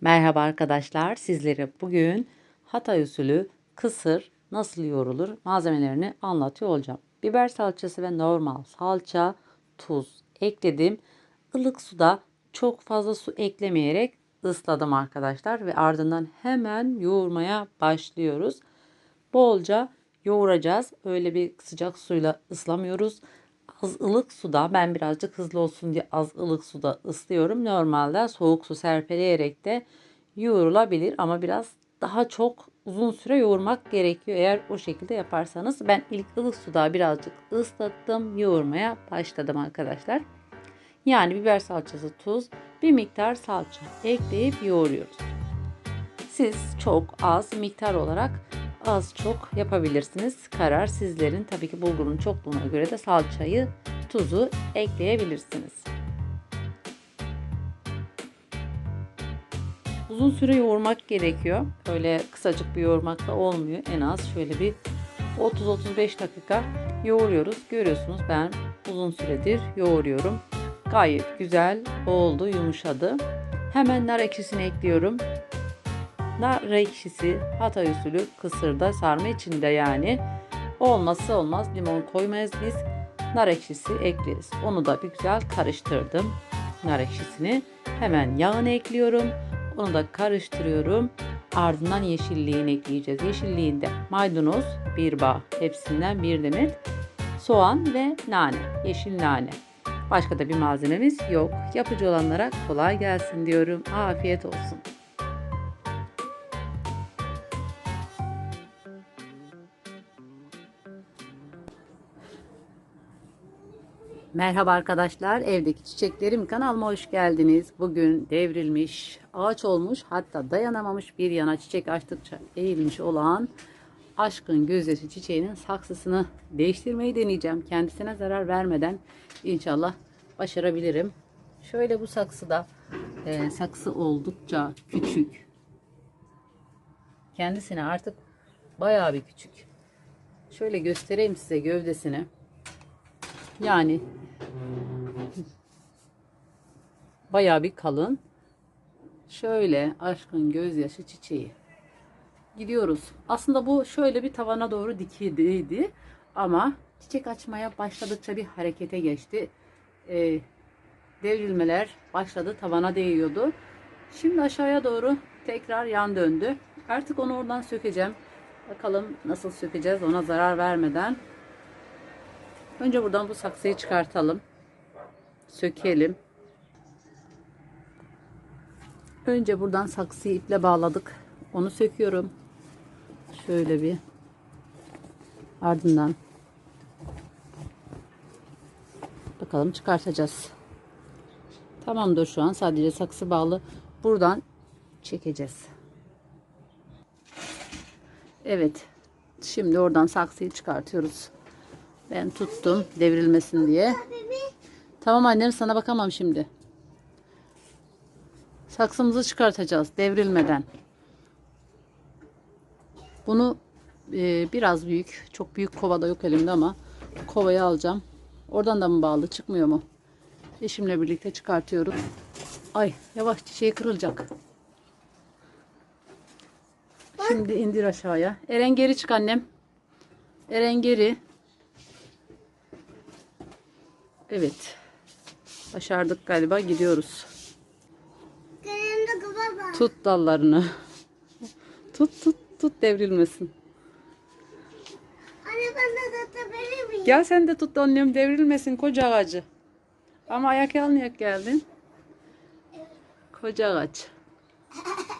Merhaba arkadaşlar. Sizlere bugün Hatay usulü kısır nasıl yoğrulur malzemelerini anlatıyor olacağım. Biber salçası ve normal salça, tuz ekledim. Ilık suda çok fazla su eklemeyerek ısladım arkadaşlar ve ardından hemen yoğurmaya başlıyoruz. Bolca yoğuracağız. Öyle bir sıcak suyla ıslamıyoruz. Az ılık suda ben birazcık hızlı olsun diye az ılık suda ıslıyorum. Normalde soğuk su serpeleyerek de yoğrulabilir ama biraz daha çok uzun süre yoğurmak gerekiyor eğer o şekilde yaparsanız. Ben ilk ılık suda birazcık ıslattım, yoğurmaya başladım arkadaşlar. Yani biber salçası, tuz, bir miktar salça ekleyip yoğuruyoruz. Siz çok az miktar olarak az çok yapabilirsiniz. Karar sizlerin. Tabii ki bulgurun çokluğuna göre de salçayı, tuzu ekleyebilirsiniz. Uzun süre yoğurmak gerekiyor. Öyle kısacık bir yoğurmakla olmuyor. En az şöyle bir 30-35 dakika yoğuruyoruz. Görüyorsunuz ben uzun süredir yoğuruyorum. Gayet güzel oldu, yumuşadı. Hemen nar ekşisini ekliyorum. Nar ekşisi Hatay usulü kısırda sarma içinde yani. Olmazsa olmaz limon koymayız biz. Nar ekşisi ekleriz. Onu da bir güzel karıştırdım. Nar ekşisini. Hemen yağını ekliyorum. Onu da karıştırıyorum. Ardından yeşilliğini ekleyeceğiz. Yeşilliğinde maydanoz, bir bağ, hepsinden bir demet, soğan ve nane, yeşil nane. Başka da bir malzememiz yok. Yapıcı olanlara kolay gelsin diyorum. Afiyet olsun. Merhaba arkadaşlar, evdeki çiçeklerim kanalıma hoş geldiniz. Bugün devrilmiş, ağaç olmuş, hatta dayanamamış bir yana çiçek açtıkça eğilmiş olan aşkın gözdesi çiçeğinin saksısını değiştirmeyi deneyeceğim. Kendisine zarar vermeden inşallah başarabilirim. Şöyle bu saksıda e, saksı oldukça küçük. Kendisine artık bayağı bir küçük. Şöyle göstereyim size gövdesini. Yani bayağı bir kalın. Şöyle aşkın gözyaşı çiçeği. Gidiyoruz. Aslında bu şöyle bir tavana doğru dikildiydi. Ama çiçek açmaya başladıkça bir harekete geçti. Ee, devrilmeler başladı. Tavana değiyordu. Şimdi aşağıya doğru tekrar yan döndü. Artık onu oradan sökeceğim. Bakalım nasıl sökeceğiz ona zarar vermeden. Önce buradan bu saksıyı çıkartalım. Sökelim. Önce buradan saksıyı iple bağladık. Onu söküyorum. Şöyle bir. Ardından bakalım çıkartacağız. Tamamdır şu an. Sadece saksı bağlı. Buradan çekeceğiz. Evet. Şimdi oradan saksıyı çıkartıyoruz. Ben tuttum devrilmesin diye. Tamam annem sana bakamam şimdi. Saksımızı çıkartacağız devrilmeden. Bunu e, biraz büyük, çok büyük kovada yok elimde ama kovayı alacağım. Oradan da mı bağlı çıkmıyor mu? Eşimle birlikte çıkartıyoruz. Ay yavaş çiçeği kırılacak. Şimdi indir aşağıya. Eren geri çık annem. Eren geri. Evet. Başardık galiba. Gidiyoruz. Tut dallarını. tut tut tut devrilmesin. Anne ben de tutabilir miyim? Gel sen de tut annem devrilmesin koca ağacı. Ama ayak almayak geldin. Koca ağaç.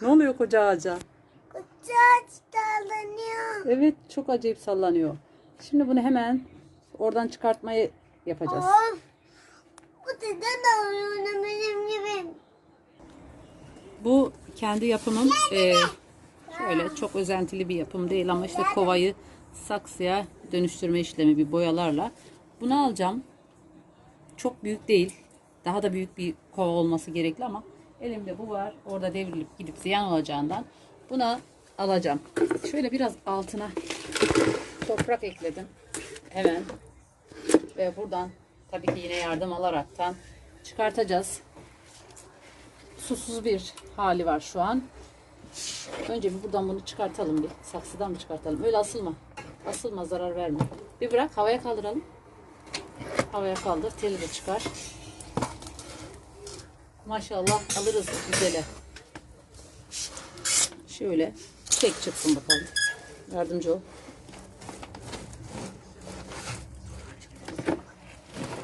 Ne oluyor koca ağaca? Kıtaç dallanıyor. Evet çok acayip sallanıyor. Şimdi bunu hemen oradan çıkartmayı yapacağız. Of. Bu neden oluyor benim gibi? Bu kendi yapımım. Ee, şöyle çok özentili bir yapım değil ama işte kovayı saksıya dönüştürme işlemi bir boyalarla. Bunu alacağım. Çok büyük değil. Daha da büyük bir kova olması gerekli ama elimde bu var. Orada devrilip gidip ziyan olacağından buna alacağım. Şöyle biraz altına toprak ekledim. Hemen. Ve buradan tabii ki yine yardım alaraktan çıkartacağız. Susuz bir hali var şu an. Önce bir buradan bunu çıkartalım bir. Saksıdan mı çıkartalım? Öyle asılma. Asılma zarar verme. Bir bırak havaya kaldıralım. Havaya kaldır. Teli de çıkar. Maşallah alırız güzele. Şöyle çek çıksın bakalım. Yardımcı ol.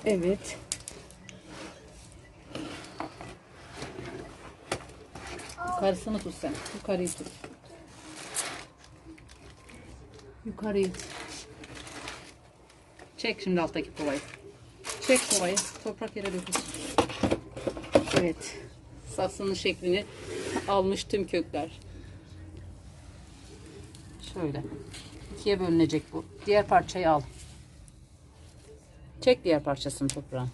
Evet. Yukarısını tut sen. Yukarıyı tut. Yukarıyı. Çek şimdi alttaki kovayı. Çek kovayı. Toprak yere dökülsün. Evet. Saksının şeklini almış tüm kökler. Şöyle. ikiye bölünecek bu. Diğer parçayı al. Çek diğer parçasını toprağın.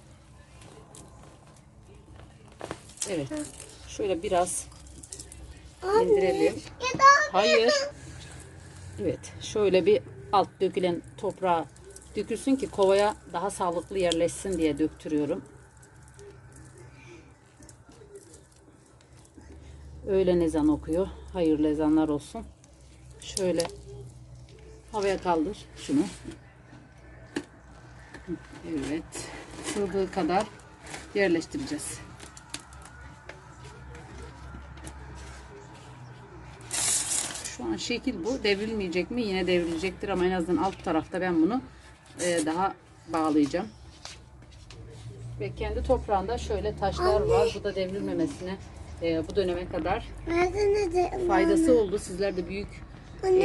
Evet. Şöyle biraz indirelim. Hayır. Evet. Şöyle bir alt dökülen toprağa dökülsün ki kovaya daha sağlıklı yerleşsin diye döktürüyorum. Öğlen ezan okuyor. Hayırlı ezanlar olsun. Şöyle havaya kaldır şunu. Evet. Sığdığı kadar yerleştireceğiz. Şu an şekil bu. Devrilmeyecek mi? Yine devrilecektir ama en azından alt tarafta ben bunu e, daha bağlayacağım. Ve kendi toprağında şöyle taşlar var. Bu da devrilmemesine e, bu döneme kadar faydası oldu. Sizler de büyük Anne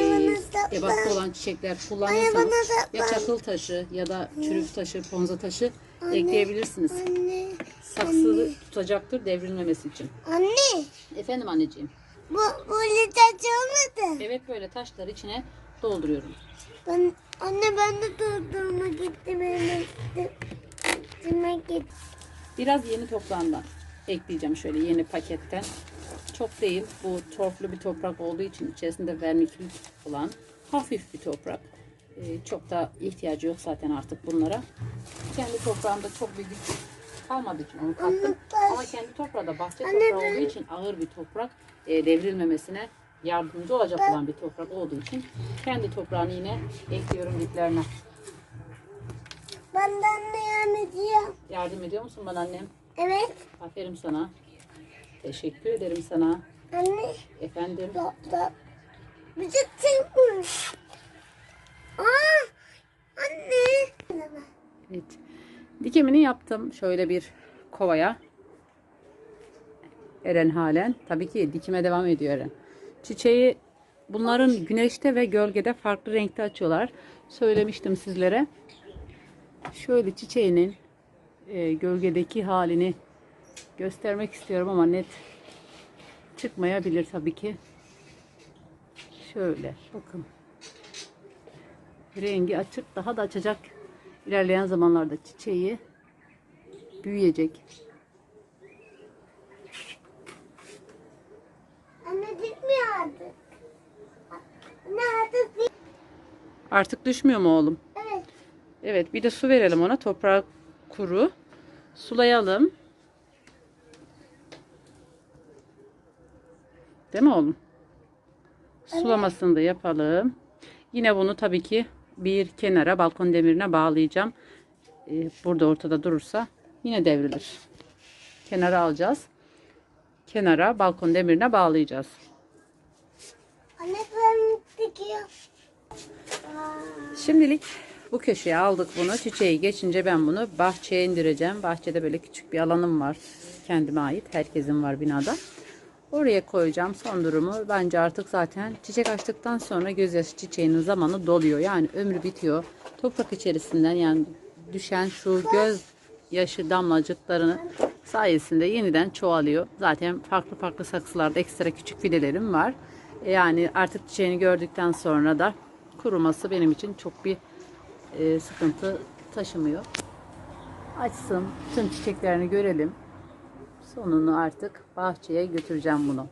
e, ebatta olan çiçekler Anne kullanırsanız ya çakıl taşı ya da çürük taşı, ponza taşı ekleyebilirsiniz. Anne. Saksı tutacaktır devrilmemesi için. Anne. Efendim anneciğim. Bu böyle taç olmadı. Evet böyle taşları içine dolduruyorum. Ben, anne ben de durdurma gittim. Elime gittim. Biraz yeni toprağından ekleyeceğim şöyle yeni paketten. Çok değil. Bu torflu bir toprak olduğu için içerisinde vermikül olan hafif bir toprak. Ee, çok da ihtiyacı yok zaten artık bunlara. Kendi toprağımda çok bir güç kalmadığı için onu kattım. Ama kendi toprağı da bahçe toprağı olduğu için ağır bir toprak e, devrilmemesine yardımcı olacak olan bir toprak olduğu için kendi toprağını yine ekliyorum diplerine. Ben de yardım ediyorum. Yardım ediyor musun bana annem? Evet. Aferin sana. Teşekkür ederim sana. Anne. Efendim. Da, da. Müzik çıkmış. Aa. Anne. Evet. Dikimini yaptım. Şöyle bir kovaya. Eren halen. Tabii ki dikime devam ediyor Eren. Çiçeği bunların güneşte ve gölgede farklı renkte açıyorlar. Söylemiştim sizlere. Şöyle çiçeğinin e, gölgedeki halini göstermek istiyorum ama net çıkmayabilir tabii ki. Şöyle bakın. Rengi açık daha da açacak ilerleyen zamanlarda çiçeği büyüyecek. Anne artık. Anne artık bir... Artık düşmüyor mu oğlum? Evet. Evet bir de su verelim ona. Toprağı kuru. Sulayalım. Değil mi oğlum? Sulamasını da yapalım. Yine bunu tabii ki bir kenara balkon demirine bağlayacağım. Ee, burada ortada durursa yine devrilir. Kenara alacağız. Kenara balkon demirine bağlayacağız. Anne ben. Şimdilik bu köşeye aldık bunu. Çiçeği geçince ben bunu bahçeye indireceğim. Bahçede böyle küçük bir alanım var. Kendime ait. Herkesin var binada. Oraya koyacağım son durumu. Bence artık zaten çiçek açtıktan sonra gözyaşı çiçeğinin zamanı doluyor. Yani ömrü bitiyor. Toprak içerisinden yani düşen şu göz yaşı damlacıklarını sayesinde yeniden çoğalıyor. Zaten farklı farklı saksılarda ekstra küçük fidelerim var. E, Yani artık çiçeğini gördükten sonra da kuruması benim için çok bir e, sıkıntı taşımıyor. Açsın, tüm çiçeklerini görelim. Sonunu artık bahçeye götüreceğim bunu.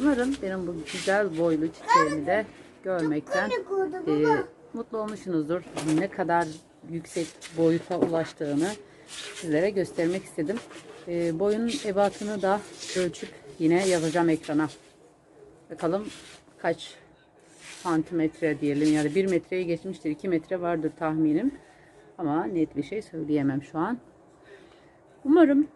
Umarım benim bu güzel boylu çiçeğimi de görmekten e, mutlu olmuşsunuzdur. Ne kadar yüksek boyuta ulaştığını sizlere göstermek istedim. Ee, boyun ebatını da ölçüp yine yazacağım ekrana. Bakalım kaç santimetre diyelim yani 1 metreyi geçmiştir 2 metre vardır tahminim ama net bir şey söyleyemem şu an umarım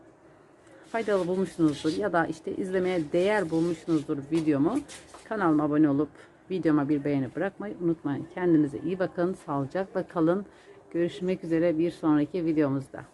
faydalı bulmuşsunuzdur ya da işte izlemeye değer bulmuşsunuzdur videomu. Kanalıma abone olup videoma bir beğeni bırakmayı unutmayın. Kendinize iyi bakın sağlıcakla kalın. Görüşmek üzere bir sonraki videomuzda